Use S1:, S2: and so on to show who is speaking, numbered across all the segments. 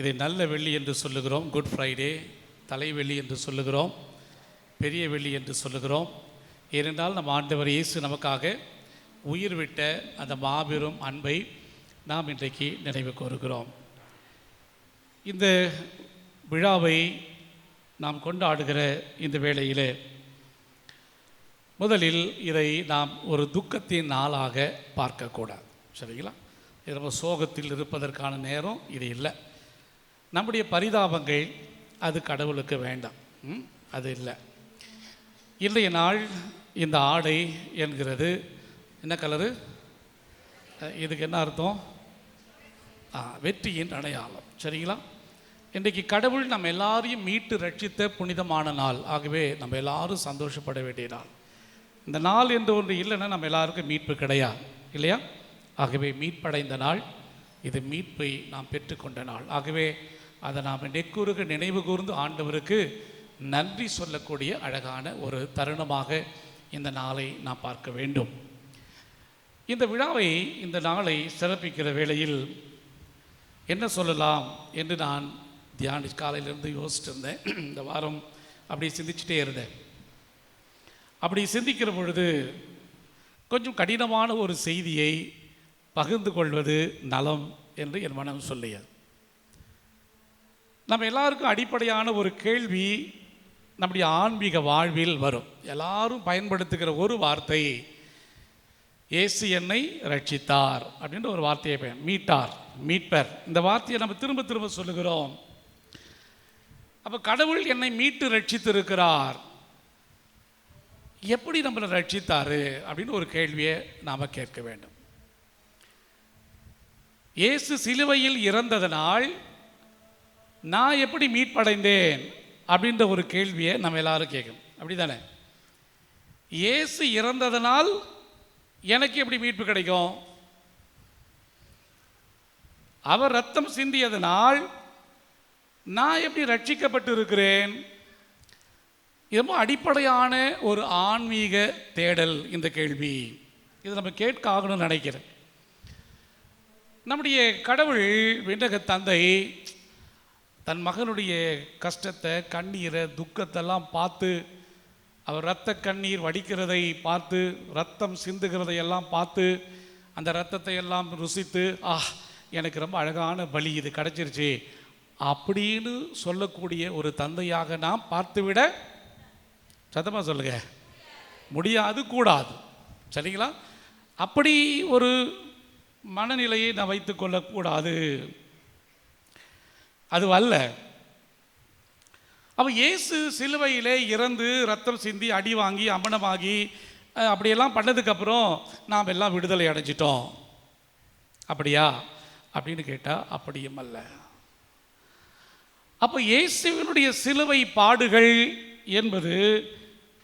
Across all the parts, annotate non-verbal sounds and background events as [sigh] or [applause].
S1: இதை நல்ல வெள்ளி என்று சொல்லுகிறோம். குட் ஃப்ரைடே தலைவெள்ளி என்று சொல்லுகிறோம். பெரிய வெள்ளி என்று சொல்லுகிறோம். ஏனென்றால் நம் ஆண்டவர் இயேசு நமக்காக உயிர் விட்ட அந்த மாபெரும் அன்பை நாம் இன்றைக்கு நினைவு கூறுகிறோம். இந்த விழாவை நாம் கொண்டாடுகிற இந்த வேளையில் முதலில் இதை நாம் ஒரு துக்கத்தின் நாளாக பார்க்கக்கூடாது. சரிங்களா? இது நம்ம சோகத்தில் இருப்பதற்கான நேரம் இது இல்லை. நம்முடைய பரிதாபங்கள் அது கடவுளுக்கு வேண்டாம். ம்? அது இல்லை. இன்றைய நாள் இந்த ஆடை என்கிறது. என்ன கலரு? இதுக்கு என்ன அர்த்தம்? ஆ, வெற்றியின் அடையாளம். சரிங்களா? இன்றைக்கு கடவுள் நம்ம எல்லாரையும் மீட்டு ரட்சித்த புனிதமான நாள். ஆகவே நம்ம எல்லாரும் சந்தோஷப்பட வேண்டிய நாள். இந்த நாள் என்று ஒன்று இல்லைன்னா நம்ம எல்லாருக்கும் மீட்பு கிடையாது. இல்லையா? ஆகவே மீட்படைந்த நாள். இது மீட்பை நாம் பெற்றுக்கொண்ட நாள். ஆகவே அதை நாம் நெக்குறுக நினைவு கூர்ந்து ஆண்டவருக்கு நன்றி சொல்லக்கூடிய அழகான ஒரு தருணமாக இந்த நாளை நாம் பார்க்க வேண்டும். இந்த விழாவை இந்த நாளை சிறப்பிக்கிற வேளையில் என்ன சொல்லலாம் என்று நான் தியானி காலையிலேருந்து யோசிச்சுட்டு இருந்தேன் இந்த வாரம் அப்படி சிந்திச்சுட்டே இருந்தேன். அப்படி சிந்திக்கிற பொழுது கொஞ்சம் கடினமான ஒரு செய்தியை பகிர்ந்து கொள்வது நலம் என்று என் மனம் சொல்லியது. நம்ம எல்லாருக்கும் அடிப்படையான ஒரு கேள்வி நம்முடைய ஆன்மீக வாழ்வில் வரும். எல்லாரும் பயன்படுத்துகிற ஒரு வார்த்தை இயேசு என்னை ரட்சித்தார் அப்படின்ற ஒரு வார்த்தையை பயன் மீட்டார் மீட்பர். இந்த வார்த்தையை நம்ம திரும்ப திரும்ப சொல்லுகிறோம். அப்போ கடவுள் என்னை மீட்டு ரட்சித்திருக்கிறார் எப்படி நம்மளை ரட்சித்தாரு அப்படின்னு ஒரு கேள்வியை நாம் கேட்க வேண்டும். இயேசு சிலுவையில் இறந்ததனால் நான் எப்படி மீட்படைந்தேன் அப்படின்ற ஒரு கேள்வியை நம்ம எல்லாரும் கேட்கணும். அப்படிதானே? இயேசு இறந்ததனால் எனக்கு எப்படி மீட்பு கிடைக்கும்? அவர் ரத்தம் சிந்தியதனால் நான் எப்படி ரட்சிக்கப்பட்டு இருக்கிறேன் ரொம்ப அடிப்படையான ஒரு ஆன்மீக தேடல் இந்த கேள்வி. இது நம்ம கேட்க ஆகணும்னு நினைக்கிறேன். நம்முடைய கடவுள் விண்ணக தந்தை தன் மகனுடைய கஷ்டத்தை கண்ணீரை துக்கத்தெல்லாம் பார்த்து அவர் இரத்த கண்ணீர் வடிக்கிறதை பார்த்து ரத்தம் சிந்துகிறதையெல்லாம் பார்த்து அந்த ரத்தத்தை எல்லாம் ருசித்து ஆ எனக்கு ரொம்ப அழகான பலி இது கிடச்சிருச்சு. அப்படின்னு சொல்லக்கூடிய ஒரு தந்தையாக நாம் பார்த்துவிட சத்தமாக சொல்லுங்க. முடியாது கூடாது. சரிங்களா? அப்படி ஒரு மனநிலையை நான் வைத்து கொள்ளக்கூடாது. அது அல்ல. அப்போ இயேசு சிலுவையிலே இறந்து ரத்தம் சிந்தி அடி வாங்கி அமனமாகி அப்படியெல்லாம் பண்ணதுக்கப்புறம் நாம் எல்லாம் விடுதலை அடைஞ்சிட்டோம். அப்படியா? அப்படின்னு கேட்டால் அப்படியும் அல்ல. அப்போ இயேசுவினுடைய சிலுவை பாடுகள் என்பது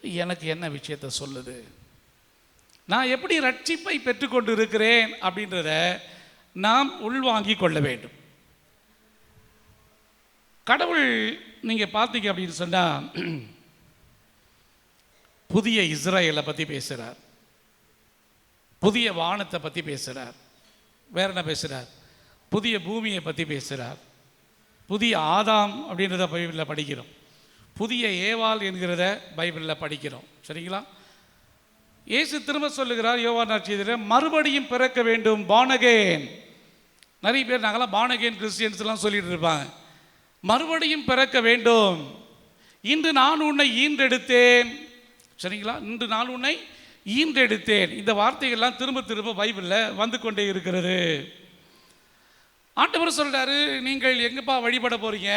S1: எனக்கு என்ன விஷயத்தை சொல்லுது? நான் எப்படி ரட்சிப்பை பெற்றுக்கொண்டு இருக்கிறேன் அப்படின்றத நாம் உள்வாங்கிக் கொள்ள வேண்டும். கடவுள் நீங்கள் பார்த்தீங்க அப்படின்னு சொன்னால் புதிய இஸ்ரேலை பற்றி பேசுகிறார் புதிய வானத்தை பற்றி பேசுகிறார் வேற என்ன பேசுகிறார் புதிய பூமியை பற்றி பேசுகிறார் புதிய ஆதாம் அப்படின்றத பைபிளில் படிக்கிறோம். புதிய ஏவாள் என்கிறத பைபிளில் படிக்கிறோம். சரிங்களா? இயேசு திரும்ப சொல்லுகிறார் யோவான் நற்செய்தியில் மறுபடியும் பிறக்க வேண்டும் பானகேன். நிறைய பேர் நாங்களாம் பானகேன் கிறிஸ்டியன்ஸ்லாம் சொல்லிட்டு இருப்பாங்க. மறுபடியும் பிறக்க வேண்டும். இன்று நான் உன்னை ஈன்றெடுத்தேன். சரிங்களா? இன்று நான் உன்னை ஈன்றெடுத்தேன். இந்த வார்த்தைகள்லாம் திரும்ப திரும்ப பைபிளில் வந்து கொண்டே இருக்கிறது. ஆண்டவர் சொல்கிறாரு நீங்கள் எங்கப்பா வழிபட போகிறீங்க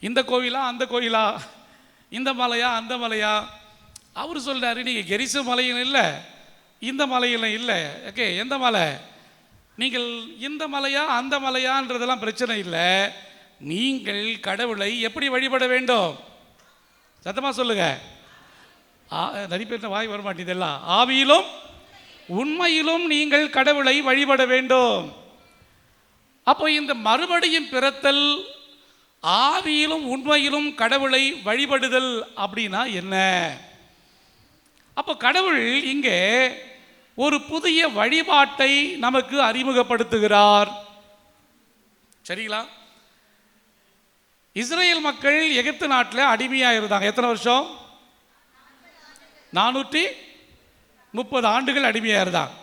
S1: இந்த கோயிலா அந்த கோயிலா? இந்த மலையா அந்த மலையா? அவர் சொல்கிறாரு நீங்கள் கெரிச மலையில் இல்லை இந்த மலையில் இல்லை. ஓகே எந்த மலை? நீங்கள் இந்த மலையா அந்த மலையான்றதெல்லாம் பிரச்சனை இல்லை. நீங்கள் கடவுளை எப்படி வழிபட வேண்டும்? சத்தமாக சொல்லுங்க. ஆ- நிறைய பேர் வாய் வர மாட்டேதெல்லாம் ஆவியிலும் உண்மையிலும் நீங்கள் கடவுளை வழிபட வேண்டும். அப்போ இந்த மறுபடியும் பிறத்தல் ஆவியிலும் உண்மையிலும் கடவுளை வழிபடுதல் அப்படின்னா என்ன? அப்போ கடவுள் இங்கே ஒரு புதிய வழிபாட்டை நமக்கு அறிமுகப்படுத்துகிறார். சரிங்களா? இஸ்ரேல் மக்கள் எகிப்து நாட்டில் அடிமையாக இருந்தாங்க எத்தனை வருஷம்? நானூற்றி முப்பது ஆண்டுகள் அடிமையாக இருந்தாங்க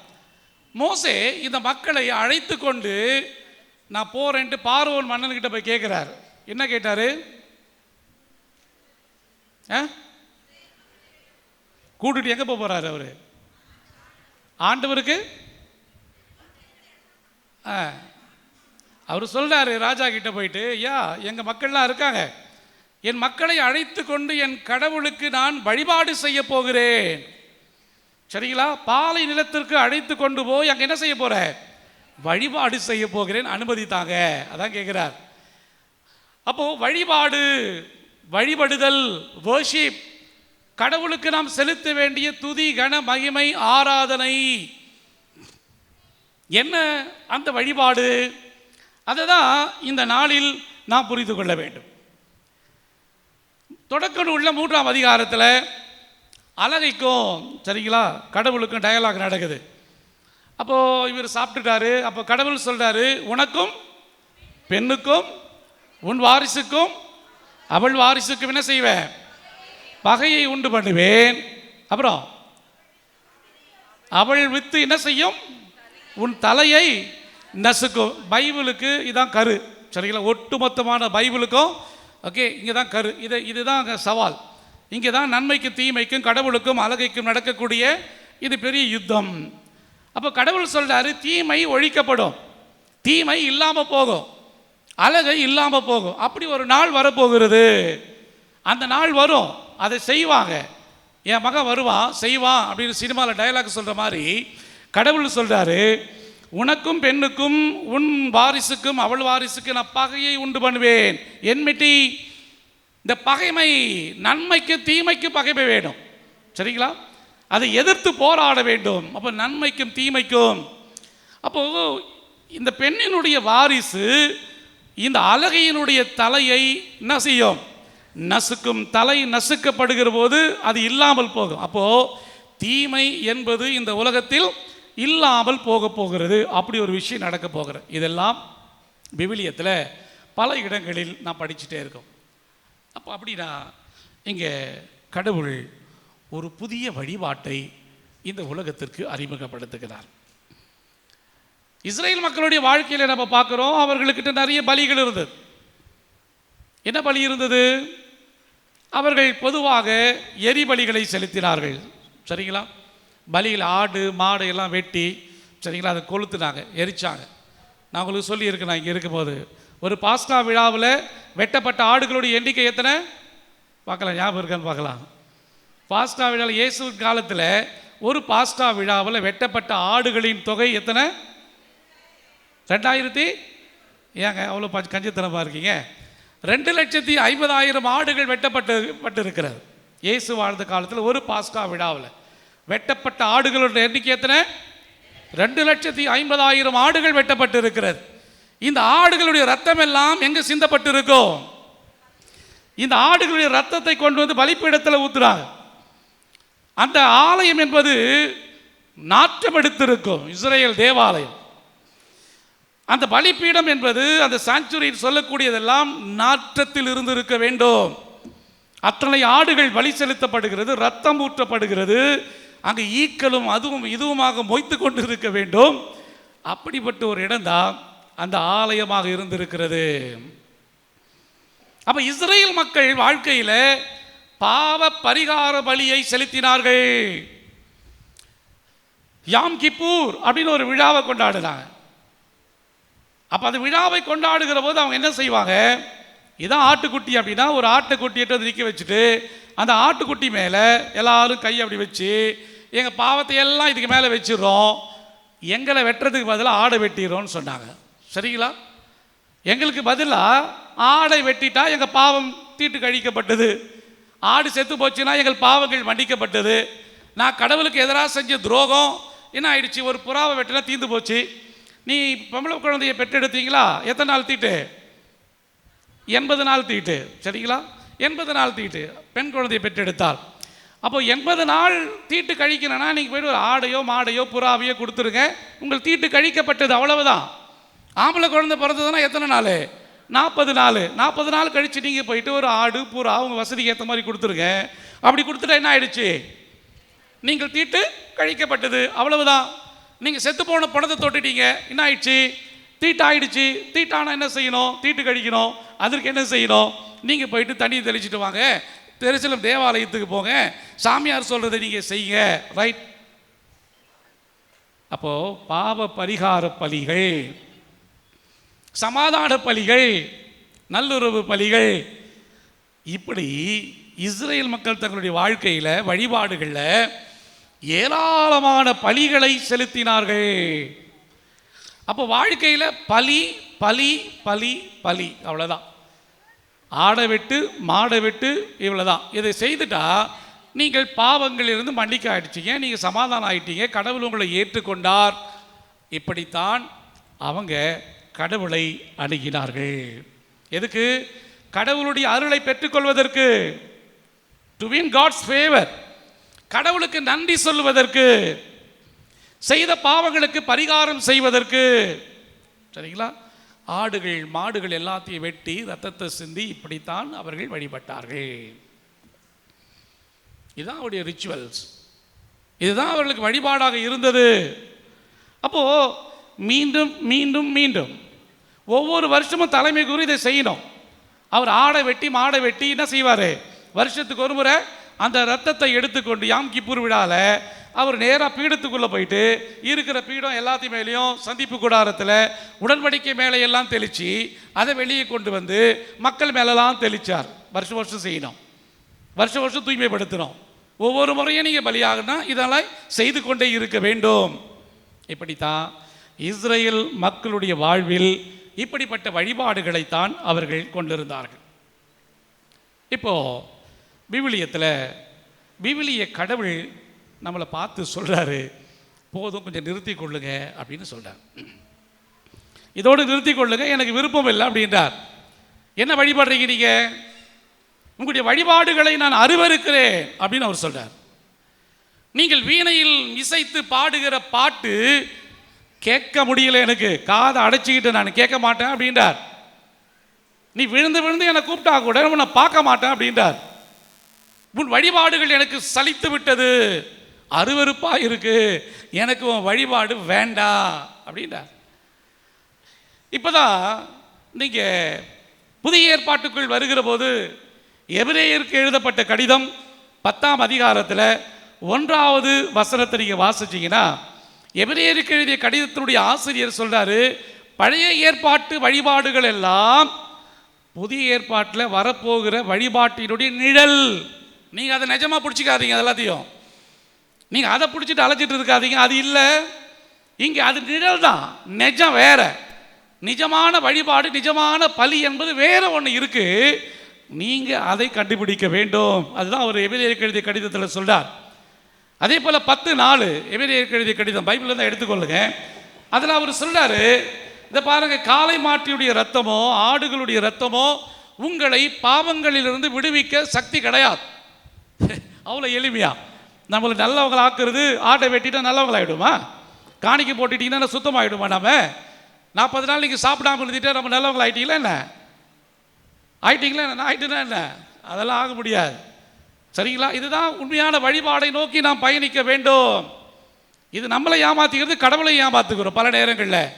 S1: மோசே இந்த மக்களை அழைத்து கொண்டு நான் போறேன்ட்டு பார்வோன் மன்னன்கிட்ட போய் கேட்குறாரு என்ன கேட்டார்? ஆ? எங்கே போக போகிறாரு அவர்? ஆண்டவருக்கு? ஆ. அவர் சொல்கிறாரு ராஜா கிட்ட போயிட்டு ஐயா எங்கள் மக்கள்லாம் இருக்காங்க. என் மக்களை அழைத்து கொண்டு என் கடவுளுக்கு நான் வழிபாடு செய்ய போகிறேன். சரிங்களா? பாலை நிலத்திற்கு அழைத்து கொண்டு போய் அங்கே என்ன செய்ய போகிற வழிபாடு செய்ய போகிறேன். அனுமதித்தாங்க அதான் கேட்குறார் அப்போது வழிபாடு வழிபடுதல் வேர்ஷிப் கடவுளுக்கு நாம் செலுத்த வேண்டிய துதி கன மகிமை ஆராதனை. என்ன அந்த வழிபாடு? அதை தான் இந்த நாளில் நாம் புரிந்து கொள்ள வேண்டும். தொடக்க உள்ள மூன்றாம் அதிகாரத்தில் அழகைக்கும் சரிங்களா? கடவுளுக்கும் டயலாக் நடக்குது. அப்போது இவர் சாப்பிட்டுட்டாரு. அப்போ கடவுள் சொல்கிறாரு உனக்கும் பெண்ணுக்கும் உன் வாரிசுக்கும் அவள் வாரிசுக்கும் என்ன செய்வேன்? பகையை உண்டு பண்ணுவேன். அப்புறம் அவள் வித்து என்ன செய்யும்? உன் தலையை நசுக்கும் பைபிளுக்கு இதுதான் கரு. சரிங்களா? ஒட்டுமொத்தமான பைபிளுக்கும் ஓகே இங்கே தான் கரு. இது இதுதான் அங்கே சவால். இங்கே தான் நன்மைக்கும் தீமைக்கும் கடவுளுக்கும் அழகைக்கும் நடக்கக்கூடிய இது பெரிய யுத்தம். அப்போ கடவுள் சொல்கிறாரு தீமை ஒழிக்கப்படும். தீமை இல்லாமல் போகும். அழகை இல்லாமல் போகும். அப்படி ஒரு நாள் வரப்போகிறது. அந்த நாள் வரும். அதை செய்வாங்க. என் மகன் வருவான் செய்வான் அப்படின்னு சினிமாவில் டயலாக் சொல்கிற மாதிரி கடவுள் சொல்கிறாரு உனக்கும் பெண்ணுக்கும் உன் வாரிசுக்கும் அவள் வாரிசுக்கு நான் பகையை உண்டு பண்ணுவேன். என்மிட்டி இந்த பகைமை நன்மைக்கு தீமைக்கு பகைமை வேணும். சரிங்களா? அதை எதிர்த்து போராட வேண்டும். அப்போ நன்மைக்கும் தீமைக்கும். அப்போது இந்த பெண்ணினுடைய வாரிசு இந்த அழகையினுடைய தலையை என்ன செய்யும் நசுக்கும் தலை நசுக்கப்படுகிற போது அது இல்லாமல் போகும். அப்போது தீமை என்பது இந்த உலகத்தில் இல்லாமல் போக போகிறது அப்படி ஒரு விஷயம் நடக்க போகிறது. இதெல்லாம் விவிலியத்தில் பல இடங்களில் நான் படிச்சுட்டே இருக்கோம். அப்போ அப்படின்னா இங்கே கடவுள் ஒரு புதிய வழிபாட்டை இந்த உலகத்திற்கு அறிமுகப்படுத்துகிறார். இஸ்ரேல் மக்களுடைய வாழ்க்கையில் நம்ம பார்க்குறோம் அவர்களுக்கிட்ட நிறைய பலிகள் இருந்தது. என்ன பலி இருந்தது? அவர்கள் பொதுவாக எரிபலிகளை செலுத்தினார்கள். சரிங்களா? பலியில் ஆடு மாடு எல்லாம் வெட்டி சரிங்களா அதை கொளுத்துனாங்க எரிச்சாங்க. நான் உங்களுக்கு சொல்லியிருக்கேன் நான் இங்கே இருக்கும்போது. ஒரு பாஸ்கா விழாவில் வெட்டப்பட்ட ஆடுகளுடைய எண்ணிக்கை எத்தனை? பார்க்கலாம் ஞாபகம் இருக்கான்னு பார்க்கலாம். பாஸ்கா விழாவில் இயேசு காலத்தில் ஒரு பாஸ்கா விழாவில் வெட்டப்பட்ட ஆடுகளின் தொகை எத்தனை? ரெண்டாயிரத்தி? ஏங்க அவ்வளோ பஞ்ச கஞ்சித்தனமாக இருக்கீங்க. ரெண்டு லட்சத்தி ஐம்பதாயிரம் ஆடுகள் வெட்டப்பட்டு பட்டு இருக்கிறது இயேசு வாழ்ந்த காலத்தில் ஒரு பாஸ்கா விழாவில். வெட்டப்பட்ட ஆடுகளோட எண்ணிக்கை எத்தனை? ரெண்டு லட்சத்தி ஐம்பதாயிரம் ஆடுகள் வெட்டப்பட்டு இருக்கிறது இந்த ஆடுகளுடைய ரத்தம் எல்லாம் எங்கே சிந்தப்பட்டு இருக்கும் இந்த ஆடுகளுடைய ரத்தத்தை கொண்டு வந்து பலிப்பீடத்தில் ஊத்துறாங்க. அந்த ஆலயம் என்பது நாற்றம் எடுத்திருக்கும் இஸ்ரேல் தேவாலயம். அந்த பலிப்பீடம் என்பது அந்த சாஞ்சுரியில் சொல்லக்கூடியதெல்லாம் நாற்றத்தில் இருந்து இருக்க வேண்டும். அத்தனை ஆடுகள் பலி செலுத்தப்படுகிறது ரத்தம் ஊற்றப்படுகிறது. அங்கு ஈக்களும் அதுவும் இதுவுமாக மொய்த்து கொண்டு இருக்க வேண்டும். அப்படிப்பட்ட ஒரு இடம்தான் அந்த ஆலயமாக இருந்திருக்கிறது. அப்ப இஸ்ரேல் மக்கள் வாழ்க்கையில் பாவ பரிகார பலியை செலுத்தினார்கள். யாம் கிப்பூர் அப்படின்னு ஒரு விழாவை கொண்டாடுனாங்க அப்போ அந்த விழாவை கொண்டாடுகிற போது அவங்க என்ன செய்வாங்க? இதான் ஆட்டுக்குட்டி அப்படின்னா ஒரு ஆட்டுக்குட்டியிட்ட நிற்க வச்சுட்டு அந்த ஆட்டுக்குட்டி மேலே எல்லாரும் கை அப்படி வச்சு எங்கள் பாவத்தை எல்லாம் இதுக்கு மேலே வச்சிடுறோம். எங்களை வெட்டுறதுக்கு பதிலாக ஆடை வெட்டிடுறோம்னு சொன்னாங்க. சரிங்களா? எங்களுக்கு பதிலாக ஆடை வெட்டிட்டா எங்கள் பாவம் தீட்டு கழிக்கப்பட்டது. ஆடு செத்து போச்சுன்னா எங்கள் பாவங்கள் மன்னிக்கப்பட்டது. நான் கடவுளுக்கு எதிராக செஞ்ச துரோகம் என்ன ஆயிடுச்சு? ஒரு புறாவை வெட்டினா தீந்து போச்சு. நீ பொம்பளை குழந்தைய பெற்றெடுத்தீங்களா? எத்தனை நாள் தீட்டு? எண்பது நாள் தீட்டு. சரிங்களா? எண்பது நாள் தீட்டு. பெண் குழந்தையை பெற்றெடுத்தால் அப்போ எண்பது நாள் தீட்டு கழிக்கணும்னா நீங்கள் போய்ட்டு ஒரு ஆடையோ மாடையோ புறாவையோ கொடுத்துருங்க உங்கள் தீட்டு கழிக்கப்பட்டது அவ்வளவுதான். ஆம்பளை குழந்தை பிறந்ததுன்னா எத்தனை நாள்? நாற்பது நாள். நாற்பது நாள் கழித்து நீங்கள் போயிட்டு ஒரு ஆடு புறா உங்கள் வசதிக்கு ஏற்ற மாதிரி கொடுத்துருங்க அப்படி கொடுத்துட்டா என்ன ஆயிடுச்சு? நீங்கள் தீட்டு கழிக்கப்பட்டது அவ்வளவுதான். நீங்கள் செத்து போன பணத்தை தொட்டுட்டீங்க. என்ன ஆயிடுச்சு? தீட்டு ஆயிடுச்சு தீட்டானா என்ன செய்யணும்? தீட்டு கழிக்கணும். அதற்கு என்ன செய்யணும்? நீங்கள் போயிட்டு தண்ணி தெளிச்சிட்டு வாங்க. திருச்சலம் தேவாலயத்துக்கு போங்க. சாமியார் சொல்கிறத நீங்கள் செய்யுங்க. ரைட் அப்போது பாவ பரிகார பலிகள் சமாதான பலிகள் நல்லுறவு பலிகள் இப்படி இஸ்ரேல் மக்கள் தங்களுடைய வாழ்க்கையில் வழிபாடுகளில் ஏராளமான பலிகளை செலுத்தினார்கள். அப்போ வாழ்க்கையில் பலி பலி பலி பலி அவ்வளோதான் ஆடை விட்டு மாடை விட்டு இவ்வளோதான் இதை செய்துட்டா நீங்கள் பாவங்களிலிருந்து மன்னிக்க ஆயிடுச்சீங்க நீங்கள் சமாதானம் ஆயிட்டீங்க கடவுள் உங்களை ஏற்றுக்கொண்டார். இப்படித்தான் அவங்க கடவுளை அணுகினார்கள். எதுக்கு? கடவுளுடைய அருளை பெற்றுக்கொள்வதற்கு. டு வின் காட்ஸ் ஃபேவர் கடவுளுக்கு நன்றி சொல்வதற்கு செய்த பாவங்களுக்கு பரிகாரம் செய்வதற்கு. சரிங்களா? ஆடுகள் மாடுகள் எல்லாத்தையும் வெட்டி ரத்தத்தை சிந்தி இப்படித்தான் அவர்கள் வழிபட்டார்கள். இதுதான் அவருடைய ரிச்சுவல்ஸ் இதுதான் அவர்களுக்கு வழிபாடாக இருந்தது. அப்போது மீண்டும் மீண்டும் மீண்டும் ஒவ்வொரு வருஷமும் தலைமை கூறி இதை செய்யணும். அவர் ஆடை வெட்டி மாடை வெட்டி என்ன செய்வார்? வருஷத்துக்கு ஒரு முறை அந்த ரத்தத்தை எடுத்துக்கொண்டு யாம் கிப்பூர் விழாவில் அவர் நேராக பீடத்துக்குள்ளே போயிட்டு இருக்கிற பீடம் எல்லாத்தையும் மேலேயும் சந்திப்பு கூடாரத்தில் உடன்படிக்கை மேலையெல்லாம் தெளித்து அதை வெளியே கொண்டு வந்து மக்கள் மேலெல்லாம் தெளிச்சார். வருஷம் வருஷம் செய்யணும். வருஷம் வருஷம் தூய்மைப்படுத்தணும். ஒவ்வொரு முறையும் நீங்கள் பலியாகனா இதெல்லாம் செய்து கொண்டே இருக்க வேண்டும். இப்படித்தான் இஸ்ரேல் மக்களுடைய வாழ்வில் இப்படிப்பட்ட வழிபாடுகளைத்தான் அவர்கள் கொண்டிருந்தார்கள். இப்போ விவிலியத்தில் விவிலிய கடவுள் நம்மளை பார்த்து சொல்கிறாரு போதும் கொஞ்சம் நிறுத்தி கொள்ளுங்க அப்படின்னு சொல்கிறார் இதோடு நிறுத்தி கொள்ளுங்க எனக்கு விருப்பம் இல்லை அப்படின்றார். என்ன வழிபடுறீங்க நீங்கள் உங்களுடைய வழிபாடுகளை நான் அருவருக்கிறேன் அப்படின்னு அவர் சொல்கிறார் நீங்கள் வீணையில் இசைத்து பாடுகிற பாட்டு கேட்க முடியல எனக்கு. காதை அடைச்சிக்கிட்டு நான் கேட்க மாட்டேன் அப்படின்றார். நீ விழுந்து விழுந்து என்னை கூப்பிட்டா கூட உன்னை பார்க்க மாட்டேன் அப்படின்றார். உன் வழிபாடுகள் எனக்கு சலித்து விட்டது. அருவருப்பாக இருக்கு. எனக்கு உன் வழிபாடு வேண்டாம் அப்படின்றார் இப்போதான் நீங்கள் புதிய ஏற்பாட்டுக்குள் வருகிற போது எபிரேயருக்கு எழுதப்பட்ட கடிதம் பத்தாம் அதிகாரத்தில் ஒன்றாவது வசனத்தை நீங்கள் வாசிச்சீங்கன்னா எபிரேயருக்கு எழுதிய கடிதத்தினுடைய ஆசிரியர் சொல்கிறாரு பழைய ஏற்பாட்டு வழிபாடுகள் எல்லாம் புதிய ஏற்பாட்டில் வரப்போகிற வழிபாட்டினுடைய நிழல். நீங்கள் அதை நிஜமாக பிடிச்சிக்காதீங்க எல்லாத்தையும். நீங்கள் அதை பிடிச்சிட்டு அழைச்சிட்டு இருக்காதீங்க. அது இல்லை. இங்கே அது நிழல் தான். நிஜம் வேற. நிஜமான வழிபாடு நிஜமான பலி என்பது வேற ஒன்று இருக்கு. நீங்கள் அதை கண்டுபிடிக்க வேண்டும். அதுதான் அவர் எபிலியர் எழுதிய கடிதத்தில் சொல்றார். அதே போல் பத்து நாலு எபிலியர் எழுதிய கடிதம் பைபிள்ல தான் எடுத்துக்கொள்ளுங்க. அதில் அவர் சொல்கிறாரு இந்த பாருங்க காளை மாட்டியுடைய ரத்தமோ ஆடுகளுடைய ரத்தமோ உங்களை பாவங்களிலிருந்து விடுவிக்க சக்தி கிடையாது. [laughs] அவ்வளோ எளிமையா. நம்மளை நல்லவங்களை ஆக்குறது ஆட்டை வெட்டிட்டா நல்லவங்களாயிடுமா? காணிக்கை போட்டுட்டீங்கன்னா சுத்தமாயிடுமா நம்ம நாற்பது நாள் நீங்கள் சாப்பிடாம இருந்துட்டா நம்ம நல்லவங்களை ஆகிட்டீங்களா என்ன? ஆகிட்டீங்களா என்ன? நான் என்ன? அதெல்லாம் ஆக முடியாது. சரிங்களா? இதுதான் உண்மையான வழிபாடை நோக்கி நாம் பயணிக்க வேண்டும். இது நம்மளை ஏமாத்திக்கிறது கடவுளை ஏமாத்துக்கிறோம் பல நேரங்களில்.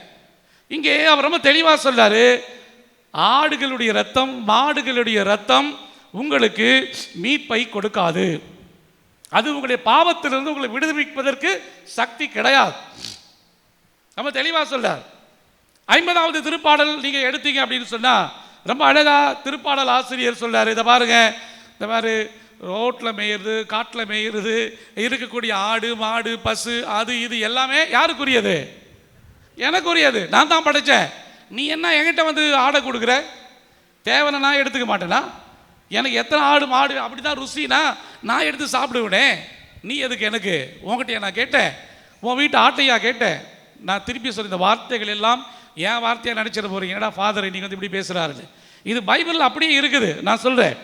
S1: இங்கே அவர் ரொம்ப தெளிவாக சொல்கிறார் ஆடுகளுடைய ரத்தம் மாடுகளுடைய ரத்தம் உங்களுக்கு மீட்பை கொடுக்காது. அது உங்களுடைய பாவத்திலிருந்து உங்களை விடுவிப்பதற்கு சக்தி கிடையாது. நம்ம தெளிவாக சொல்றார். ஐம்பதாவது திருப்பாடல் நீங்கள் எடுத்தீங்க அப்படின்னு சொன்னால் ரொம்ப அழகா திருப்பாடல் ஆசிரியர் சொல்றாரு. இதை பாருங்க. இந்த மாதிரி ரோட்டில் மேயிறது காட்டில் மேயிறது இருக்கக்கூடிய ஆடு மாடு பசு அது இது எல்லாமே யாருக்குரியது? எனக்குரியது. நான் தான் படைச்சேன். நீ என்ன என்கிட்ட வந்து ஆடை கொடுக்குற? தேவனை நான் எடுத்துக்க மாட்டேனா? எனக்கு எத்தனை ஆடு மாடு அப்படி தான் ருசினா நான் எடுத்து சாப்பிடுவேனே. நீ எதுக்கு எனக்கு? உங்ககிட்டயா நான் கேட்டேன். உன் வீட்டு ஆட்டையா கேட்டேன். நான் திருப்பி சொல்ல இந்த வார்த்தைகள் எல்லாம் என் வார்த்தையாக நினச்சிட போகிறீங்க என்னடா ஃபாதர் நீங்கள் வந்து இப்படி பேசுகிறாரு இது பைபிளில் அப்படியே இருக்குது. நான் சொல்கிறேன்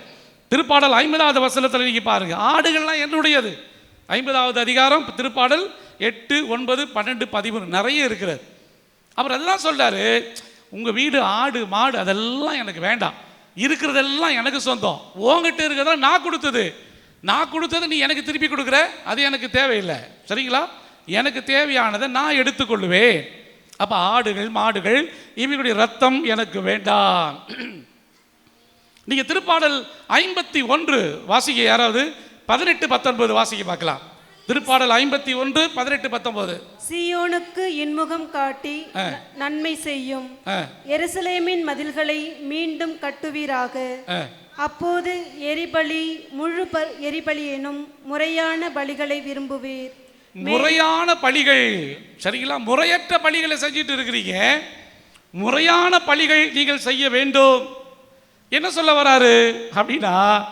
S1: திருப்பாடல் ஐம்பதாவது வசனத்தில் நீங்கள் பாருங்கள் ஆடுகள்லாம் என்னுடையது? ஐம்பதாவது அதிகாரம் திருப்பாடல் எட்டு ஒன்பது பன்னெண்டு பதிமூணு நிறைய இருக்கிறது. அவர் அதெல்லாம் சொல்கிறாரு உங்கள் வீடு ஆடு மாடு அதெல்லாம் எனக்கு வேண்டாம். இருக்கிறதெல்லாம் எனக்கு சொந்தம். உங்ககிட்ட இருக்கிறதெல்லாம் நான் கொடுத்தது. நான் கொடுத்தது நீ எனக்கு திருப்பி கொடுக்குற? அது எனக்கு தேவையில்லை. சரிங்களா? எனக்கு தேவையானதை நான் எடுத்துக்கொள்ளுவேன் அப்போ ஆடுகள் மாடுகள் இவங்களுடைய ரத்தம் எனக்கு வேண்டாம். நீங்க திருப்பாடல் ஐம்பத்தி ஒன்று வாசிக்க யாராவது? பதினெட்டு பத்தொன்பது வாசிக்க பார்க்கலாம். திருப்பாடல் ஐம்பத்தி ஒன்று பதினெட்டு பத்தொன்பது.
S2: சீயோனுக்கு இன்முகம் காட்டி நன்மை செய்யும். எருசலேமின் மதில்களை மீண்டும் கட்டுவீராக. அப்போது எரிபலி முழு ப- எரிபலி எனும் முறையான பலிகளை விரும்புவீர்.
S1: முறையான பலிகள் சரிங்களா? முறையற்ற பலிகளை செஞ்சுட்டு இருக்கிறீங்க. முறையான பலிகள் நீங்கள் செய்ய வேண்டும். என்ன சொல்ல வராரு? அப்படின்னா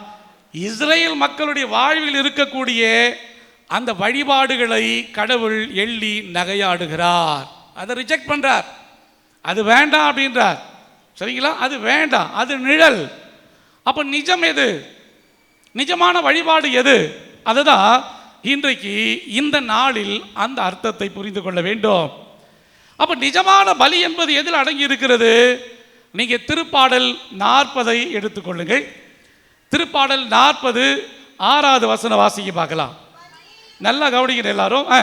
S1: இஸ்ரேல் மக்களுடைய வாழ்வில் இருக்கக்கூடிய அந்த வழிபாடுகளை கடவுள் எள்ளி நகையாடுகிறார். அதை ரிஜெக்ட் பண்றார். அது வேண்டாம் அப்படின்றார். சரிங்களா? அது வேண்டாம். அது நிழல். அப்போ நிஜம் எது? நிஜமான வழிபாடு எது? அதுதான் இன்றைக்கு இந்த நாளில் அந்த அர்த்தத்தை புரிந்து கொள்ள வேண்டும். அப்போ நிஜமான பலி என்பது எதில் அடங்கி இருக்கிறது? நீங்கள் திருப்பாடல் நாற்பதை எடுத்துக்கொள்ளுங்கள் திருப்பாடல் நாற்பது ஆறாவது வசன வாசிக்க பார்க்கலாம். நல்லா கவனிக்கிற எல்லாரும் ஆ.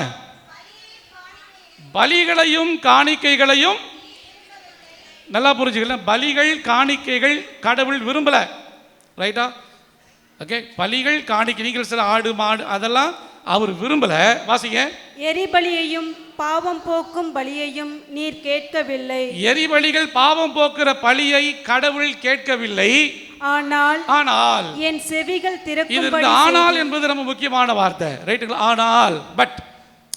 S1: பலிகளையும் காணிக்கைகளையும் நல்லா புரிஞ்சுக்கலாம் பலிகள் காணிக்கைகள் கடவுள் விரும்பலை. ரைட்டா ஓகே பலிகள் காணிக்கை நீங்கள் சில ஆடு மாடு அதெல்லாம் அவர் விரும்பல. வாசிங்க.
S2: எரிபலியையும் பாவம் போக்கும் பலியையும் நீர் கேட்கவில்லை.
S1: எரிபலிகள் பாவம் போக்குற பலியை கடவுள் கேட்கவில்லை.
S2: ஆனால்
S1: ஆனால்
S2: என் செவிகள்
S1: இந்த ஆனால் என்பது நம்ம முக்கியமான வார்த்தை. ரைட்டுங்களா ஆனால் பட்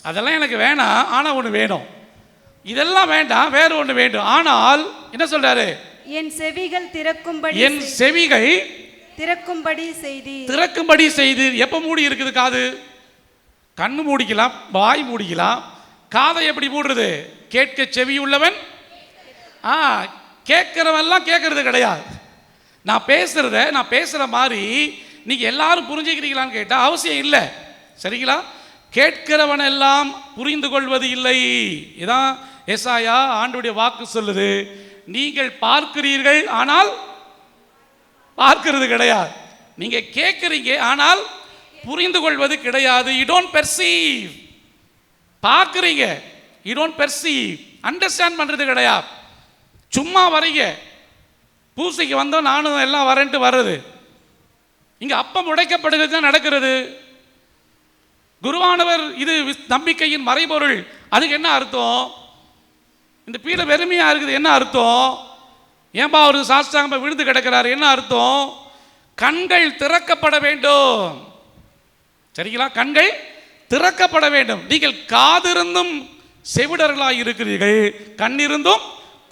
S1: அதெல்லாம் எனக்கு வேணாம். ஆனால் ஒன்று வேணும். இதெல்லாம் வேண்டாம். வேற ஒன்று வேண்டும். ஆனால் என்ன சொல்றாரு?
S2: என் செவிகள் திறக்கும்படி
S1: என் செவிகள்
S2: திறக்கும்படி செய்தீர்
S1: திறக்கும்படி செய்து எப்போ மூடி இருக்குது காது? கண்ணு மூடிக்கலாம் வாய் மூடிக்கலாம். காதை எப்படி மூடுறது? கேட்க செவி உள்ளவன்? ஆ கேட்குறவெல்லாம் கேட்கறது கிடையாது. நான் பேசுறத நான் பேசுகிற மாதிரி நீங்கள் எல்லாரும் புரிஞ்சுக்கிறீங்களான்னு கேட்டால் அவசியம் இல்லை. சரிங்களா? கேட்கிறவனெல்லாம் புரிந்து கொள்வது இல்லை. இதான் எஸ்ஆயா ஆண்டுடைய வாக்கு சொல்லுது. நீங்கள் பார்க்கிறீர்கள் ஆனால் பார்க்கிறது கிடையாது. நீங்க கேட்குறீங்க ஆனால் புரிந்து கொள்வது கிடையாது. யூ டோன்ட் பெர்சீவ் பார்க்குறீங்க யூ டோன்ட் பெர்சீவ் அண்டர்ஸ்டாண்ட் பண்ணுறது கிடையாது. சும்மா வரீங்க. பூசைக்கு வந்தோம் நானும் எல்லாம் வரேன்ட்டு வர்றது. இங்கே அப்பம் உடைக்கப்படுகிறது தான் நடக்கிறது. குருவானவர் இது விஸ்- நம்பிக்கையின் மறைபொருள். அதுக்கு என்ன அர்த்தம்? இந்த பீட வெறுமையாக இருக்குது என்ன அர்த்தம்? ஏன்பா அவர் சாஸ்தாங்க விழுந்து கிடக்கிறார்? என்ன அர்த்தம்? கண்கள் திறக்கப்பட வேண்டும். சரிங்களா? கண்கள் திறக்கப்பட வேண்டும். நீங்கள் காதிருந்தும் செவிடர்களாய் இருக்கிறீர்கள் கண்ணிருந்தும்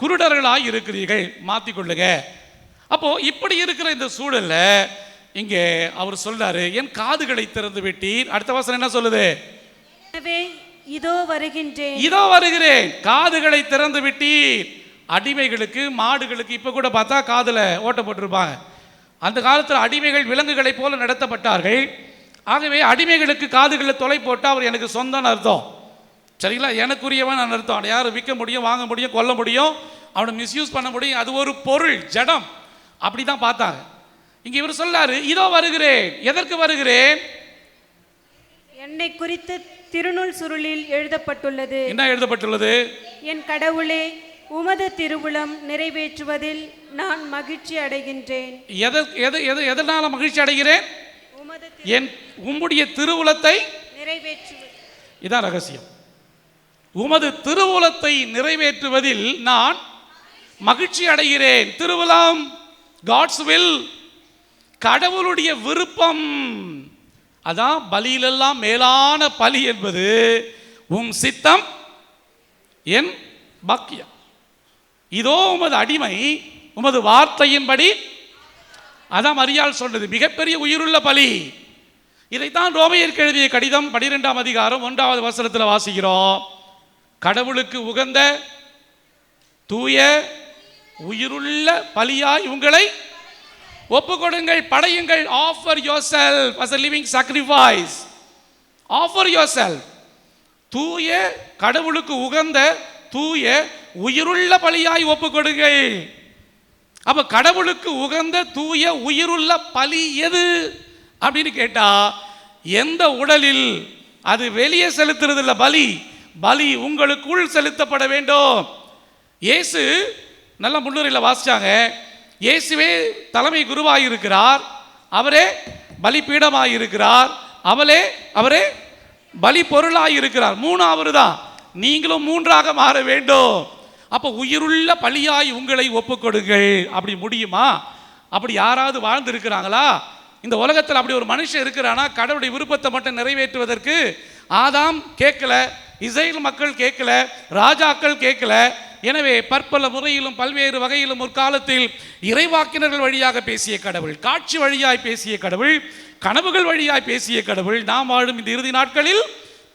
S1: குருடர்களாய் இருக்கிறீர்கள். மாத்திக்கொள்ளுங்க அப்போ இப்படி இருக்கிற இந்த சூழல்ல இங்கே அவர் சொல்றாரு என் காதுகளை திறந்து விட்டீர். அடுத்த வசனம் என்ன சொல்லுது?
S2: இதோ வருகின்றேன்.
S1: இதோ வருகிறேன். காதுகளை திறந்து விட்டீர். அடிமைகளுக்கு மாடுகளுக்கு இப்ப கூட பார்த்தா காதுல ஓட்ட போட்டிருப்பாங்க. அந்த காலத்தில் அடிமைகள் விலங்குகளைப் போல நடத்தப்பட்டார்கள். ஆகவே அடிமைகளுக்கு காதுகளில் தொலை போட்டால் அவர் எனக்கு சொந்தம்னு அர்த்தம். சரிங்களா? எனக்குரியவன் அர்த்தம். யாரும் விற்க முடியும் வாங்க முடியும் கொல்ல முடியும் அவனை மிஸ்யூஸ் பண்ண முடியும் அது ஒரு பொருள் ஜடம். அப்படி தான் பார்த்தாங்க. இங்க இவர் சொல்லாரு இதோ வருகிறேன். எதற்கு வருகிறேன்?
S2: என்னை குறித்து திருநூல் சுருளில் எழுதப்பட்டுள்ளது.
S1: என்ன எழுதப்பட்டுள்ளது?
S2: என் கடவுளே உமது திருவுளம் நிறைவேற்றுவதில் நான் மகிழ்ச்சி அடைகின்றேன்.
S1: எதை எது எது எதனால மகிழ்ச்சி அடைகிறேன்? என் உம்முடைய திருவுலத்தை
S2: நிறைவேற்றுவது
S1: இதான் ரகசியம். உமது திருவுலத்தை நிறைவேற்றுவதில் நான் மகிழ்ச்சி அடைகிறேன். திருவுலம் காட்ஸ் வில் கடவுளுடைய விருப்பம். அதான் பலியிலெல்லாம் மேலான பலி என்பது உம் சித்தம் என் பாக்கியம். இதோ உமது அடிமை உமது வார்த்தையின்படி அதான் மரியாள் சொன்னது மிகப்பெரிய உயிருள்ள பலி. இதைத்தான் ரோமையருக்கு எழுதிய கடிதம் பனிரெண்டாம் அதிகாரம் ஒன்றாவது வசனத்தில் வாசிக்கிறோம். கடவுளுக்கு உகந்த தூய உயிருள்ள பலியாய் உங்களை ஒப்புக்கொடுங்கள் படையுங்கள். Offer yourself as a living sacrifice offer yourself தூய கடவுளுக்கு உகந்த தூய உயிருள்ள பலியாய் ஒப்பு கொடுங்கள் அப்ப கடவுளுக்கு உகந்த தூய உயிருள்ள பலி எது? அப்படின்னு கேட்டா எந்த உடலில் அது வெளியே செலுத்துறது இல்லை பலி. பலி உங்களுக்குள் செலுத்தப்பட வேண்டும். இயேசு நல்ல முன்னுரையில் வாசிச்சாங்க. இயேசுவே தலைமை குருவாக இருக்கிறார் அவரே பலிப்பீடமாக இருக்கிறார் அவளே அவரே பலி பொருளாக இருக்கிறார் மூணு தான் நீங்களும் மூன்றாக மாற வேண்டும். அப்போ உயிருள்ள பலியாய் உங்களை ஒப்புக்கொடுங்கள். அப்படி முடியுமா? அப்படி யாராவது வாழ்ந்திருக்கிறாங்களா? இந்த உலகத்தில் அப்படி ஒரு மனுஷன் இருக்கிறானா? கடவுளுடைய விருப்பத்தை மட்டும் நிறைவேற்றுவதற்கு ஆதாம் கேட்கல இஸ்ரேல் மக்கள் கேட்கல ராஜாக்கள் கேட்கல. எனவே பற்பல முறையிலும் பல்வேறு வகையிலும் முற்காலத்தில் இறைவாக்கினர்கள் வழியாக பேசிய கடவுள் காட்சி வழியாய் பேசிய கடவுள் கனவுகள் வழியாய் பேசிய கடவுள் நாம் வாழும் இந்த இறுதி நாட்களில்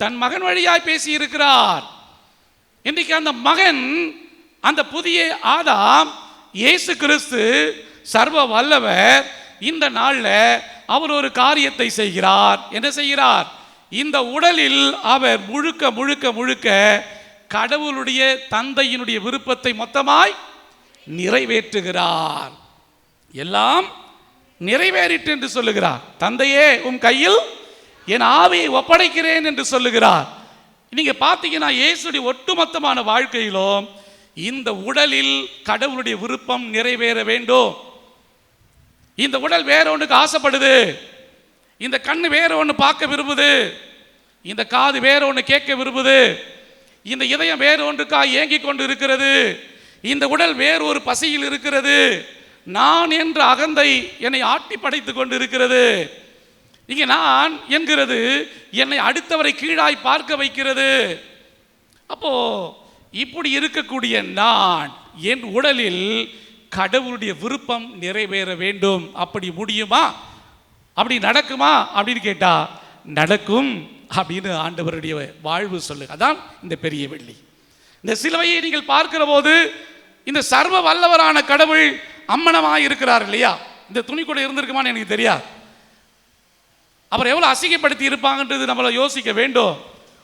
S1: தன் மகன் வழியாய் பேசியிருக்கிறார். இன்றைக்கு அந்த மகன் அந்த புதிய ஆதாம் இயேசு கிறிஸ்து சர்வ வல்லவர் இந்த நாளில் அவர் ஒரு காரியத்தை செய்கிறார். என்ன செய்கிறார்? இந்த உடலில் அவர் முழுக்க முழுக்க முழுக்க கடவுளுடைய தந்தையினுடைய விருப்பத்தை மொத்தமாய் நிறைவேற்றுகிறார். எல்லாம் நிறைவேறிட்டு என்று சொல்லுகிறார். தந்தையே உன் கையில் என் ஆவியை ஒப்படைக்கிறேன் என்று சொல்லுகிறார். நீங்க பார்த்தீங்கன்னா இயேசுடைய ஒட்டுமொத்தமான வாழ்க்கையிலும் இந்த உடலில் கடவுளுடைய விருப்பம் நிறைவேற வேண்டும். இந்த உடல் வேற ஒன்றுக்கு ஆசைப்படுது. இந்த கண்ணு வேற ஒன்று பார்க்க விரும்புது. இந்த காது வேற ஒன்று கேட்க விரும்புது. இந்த இதயம் வேறு ஒன்றுக்காக ஏங்கிக் கொண்டு இருக்கிறது. இந்த உடல் வேறு ஒரு பசியில் இருக்கிறது. நான் என்ற அகந்தை என்னை ஆட்டி படைத்து கொண்டு இருக்கிறது இங்கே நான் என்கிறது என்னை அடுத்தவரை கீழாய் பார்க்க வைக்கிறது. அப்போது இப்படி இருக்கக்கூடிய நான் என் உடலில் கடவுளுடைய விருப்பம் நிறைவேற வேண்டும். அப்படி முடியுமா? அப்படி நடக்குமா? அப்படின்னு கேட்டா நடக்கும் அப்படின்னு ஆண்டவருடைய வாழ்வு சொல்லுங்க அதான் இந்த பெரிய வெள்ளி. இந்த சிலுவையை நீங்கள் பார்க்கிற போது இந்த சர்வ வல்லவரான கடவுள் அம்மனமாக இருக்கிறார் இல்லையா? இந்த துணி கூட இருந்திருக்குமான்னு எனக்கு தெரியாது அவர் எவ்வளோ அசிங்கப்படுத்தி இருப்பாங்கன்றது நம்மளை யோசிக்க வேண்டும்.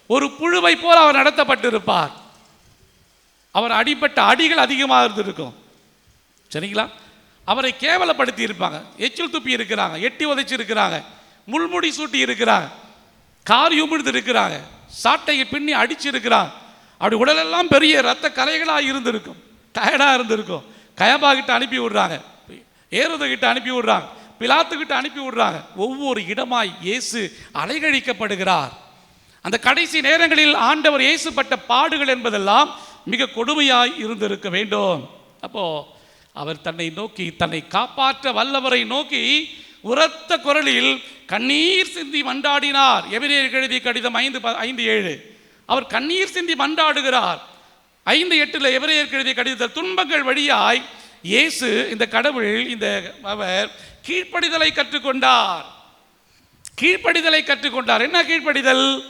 S1: ஒரு புழுவை போல் அவர் நடத்தப்பட்டிருப்பார். அவர் அடிப்பட்ட அடிகள் அதிகமாக இருந்திருக்கும். சரிங்களா? அவரை கேவலப்படுத்தி இருப்பாங்க. எச்சில் துப்பி இருக்கிறாங்க எட்டி உதைச்சி இருக்கிறாங்க முள்முடி சூட்டி இருக்கிறாங்க கார் உமிழ்ந்து இருக்கிறாங்க சாட்டையை பின்னி அடிச்சு இருக்கிறாங்க. அப்படி உடலெல்லாம் பெரிய ரத்த கலைகளாக இருந்திருக்கும். டயர்டாக இருந்திருக்கும். கயபா கிட்ட அனுப்பி விடுறாங்க. ஏறுதகிட்ட அனுப்பி விடுறாங்க. பிலாத்துக்கிட்ட அனுப்பி விடுறாங்க. ஒவ்வொரு இடமாய் இயேசு அலைகழிக்கப்படுகிறார். அந்த கடைசி நேரங்களில் ஆண்டவர் இயேசுப்பட்ட பாடுகள் என்பதெல்லாம் மிக கொடுமையாய் இருந்திருக்க வேண்டும். அப்போ அவர் தன்னை நோக்கி தன்னை காப்பாற்ற வல்லவரை நோக்கி உரத்த குரலில் கண்ணீர் சிந்தி மன்றாடினார். எபிரேயர் எழுதிய கடிதம் ஐந்து ப- ஐந்து ஏழு. அவர் கண்ணீர் சிந்தி மன்றாடுகிறார். ஐந்து எட்டில் எபிரேயர் எழுதிய கடிதத்தில் துன்பங்கள் வழியாய் இயேசு இந்த கடவுள் இந்த அவர் கீழ்ப்படிதலை கற்றுக்கொண்டார். கீழ்ப்படிதலை கற்றுக்கொண்டார். என்ன கீழ்ப்படிதல்?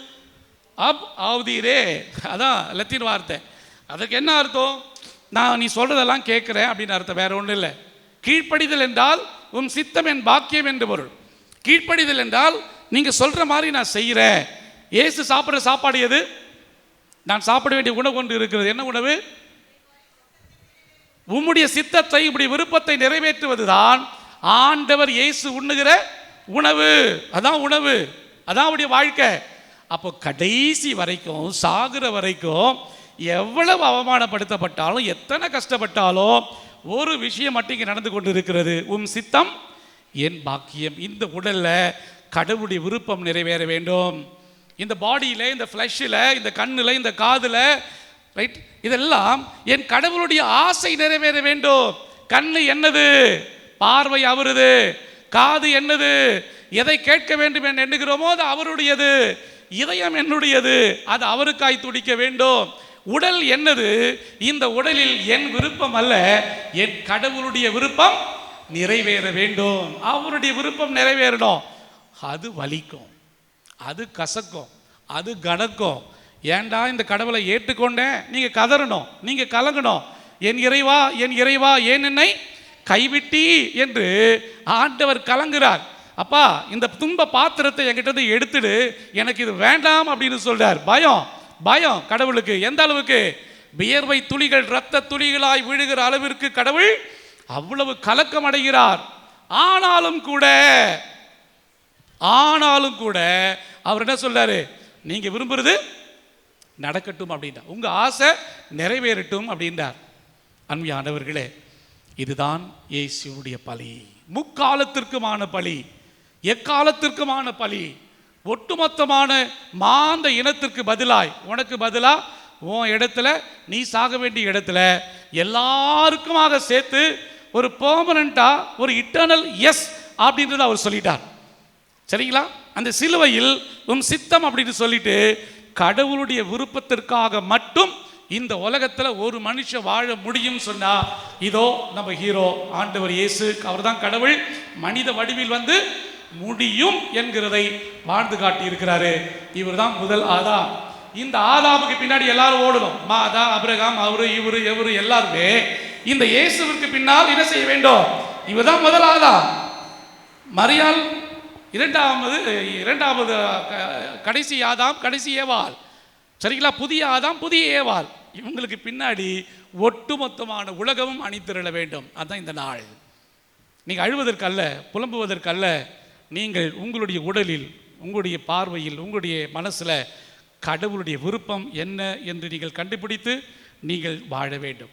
S1: அப் ஆவுதீரே. அதான் லத்தீன் வார்த்தை. அதுக்கு என்ன அர்த்தம்? நான் நீ சொல்றதெல்லாம் கேட்குறேன் அப்படின்னு அர்த்தம் வேற ஒன்றும் இல்லை. கீழ்ப்படிதல் என்றால் உன் சித்தம் என் பாக்கியம் என்று பொருள். கீழ்ப்படிதல் என்றால் நீங்க சொல்ற மாதிரி நான் செய்கிறேன் இயேசு சாப்பிட்ற சாப்பாடு எது? நான் சாப்பிட வேண்டிய உணவு ஒன்று இருக்கிறது. என்ன உணவு? உம்முடைய சித்தத்தை இப்படி விருப்பத்தை நிறைவேற்றுவதுதான் ஆண்டவர் இயேசு உண்ணுகிற உணவு. அதான் உணவு. அதான் அவருடைய வாழ்க்கை. அப்போ கடைசி வரைக்கும் சாகுற வரைக்கும் எவ்வளவு அவமானப்படுத்தப்பட்டாலும் எத்தனை கஷ்டப்பட்டாலும் ஒரு விஷயம் மட்டும் இங்கே நடந்து கொண்டு இருக்கிறது உம் சித்தம் என் பாக்கியம். இந்த உடலில் கடவுளுடைய விருப்பம் நிறைவேற வேண்டும். இந்த பாடியில் இந்த ஃப்ளஷில் இந்த கண்ணில் இந்த காதில் ரைட் இதெல்லாம் என் கடவுளுடைய ஆசை நிறைவேற வேண்டும். கண்ணு என்னது? பார்வை அவருது காது என்னது? எதை கேட்க வேண்டும் என்று எண்ணுகிறோமோ அது அவருடையது. இதயம் என்னுடையது. அது அவருக்காய் துடிக்க வேண்டும். உடல் என்னது? இந்த உடலில் என் விருப்பம் அல்ல என் கடவுளுடைய விருப்பம் நிறைவேற வேண்டும். அவருடைய விருப்பம் நிறைவேறணும். அது வலிக்கும் அது கசக்கும் அது கணக்கும் ஏன்டா இந்த கடவுளை ஏற்றுக்கொண்டேன்? நீங்கள் கதறணும் நீங்கள் கலங்கணும். என் இறைவா என் இறைவா ஏன் என்னை கைவிட்டி என்று ஆண்டவர் கலங்குறார். அப்பா இந்த துன்ப பாத்திரத்தை என்கிட்ட எடுத்துடு. எனக்கு இது வேண்டாம் அப்படின்னு சொல்றார். பயம். பயம் கடவுளுக்கு. எந்த அளவுக்கு? வியர்வை துளிகள் இரத்த துளிகளாய் விழுகிற அளவிற்கு கடவுள் அவ்வளவு கலக்கம் அடைகிறார். ஆனாலும் கூட ஆனாலும் கூட அவர் என்ன சொல்றாரு? நீங்க விரும்புறது நடக்கட்டும் அப்படின்றார். உங்க ஆசை நிறைவேறட்டும் அப்படின்றார். அன்பியானவர்களே இதுதான் இயேசுடைய பலி. முக்காலத்திற்குமான பலி. எக்காலத்திற்குமான பலி? ஒட்டுமொத்தமான மாந்த இனத்திற்கு பதிலாய் உனக்கு பதிலாக உன் இடத்துல நீ சாக வேண்டிய இடத்துல எல்லாருக்குமாக சேர்த்து ஒரு பெர்மனண்ட்டாக ஒரு இட்டர்னல் எஸ் அப்படின்றத அவர் சொல்லிட்டார். சரிங்களா? அந்த சிலுவையில் உம் சித்தம் அப்படின்னு சொல்லிட்டு கடவுளுடைய விருப்பத்திற்காக மட்டும் இந்த உலகத்தில் ஒரு மனுஷன் வாழ முடியும் சொன்னா இதோ நம்ம ஹீரோ ஆண்டவர் இயேசு அவர் தான் கடவுள் மனித வடிவில் வந்து முடியும் என்கிறதை வாழ்ந்து காட்டி இருக்கிறாரு இவர்தான் முதல் ஆதாம் இந்த ஆதாமுக்கு பின்னாடி எல்லாரும் ஓடணும். மாதா அபிரகாம் அவரு இவரு எவரு எல்லாருமே இந்த இயேசுவிற்கு பின்னால் என்ன செய்ய வேண்டும்? இவர் தான் முதல் ஆதாம் மரியாள் இரண்டாவது இரண்டாவது க- கடைசி ஆதாம் கடைசி ஏவாள். சரிங்களா? புதிய ஆதாம் புதிய ஏவாள். இவங்களுக்கு பின்னாடி ஒட்டுமொத்தமான உலகமும் அணிதிரள வேண்டும். அதுதான் இந்த நாள். நீங்கள் அழுவதற்கல்ல புலம்புவதற்கல்ல நீங்கள் உங்களுடைய உடலில் உங்களுடைய பார்வையில் உங்களுடைய மனசில் கடவுளுடைய விருப்பம் என்ன என்று நீங்கள் கண்டுபிடித்து நீங்கள் வாழ வேண்டும்.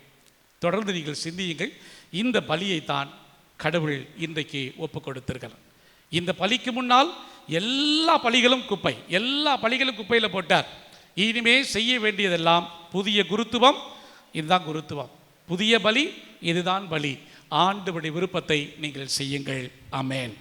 S1: தொடர்ந்து நீங்கள் சிந்தியுங்கள். இந்த பலியைத்தான் கடவுள் இன்றைக்கு ஒப்பு கொடுத்திருக்கிறார். இந்த பலிக்கு முன்னால் எல்லா பலிகளும் குப்பை எல்லா பலிகளும் குப்பையில் போட்டார். இனிமே செய்ய வேண்டியதெல்லாம் புதிய குருத்துவம் இதுதான் குருத்துவம். புதிய பலி இதுதான் பலி. ஆண்டுபடி விருப்பத்தை நீங்கள் செய்யுங்கள். அமேன்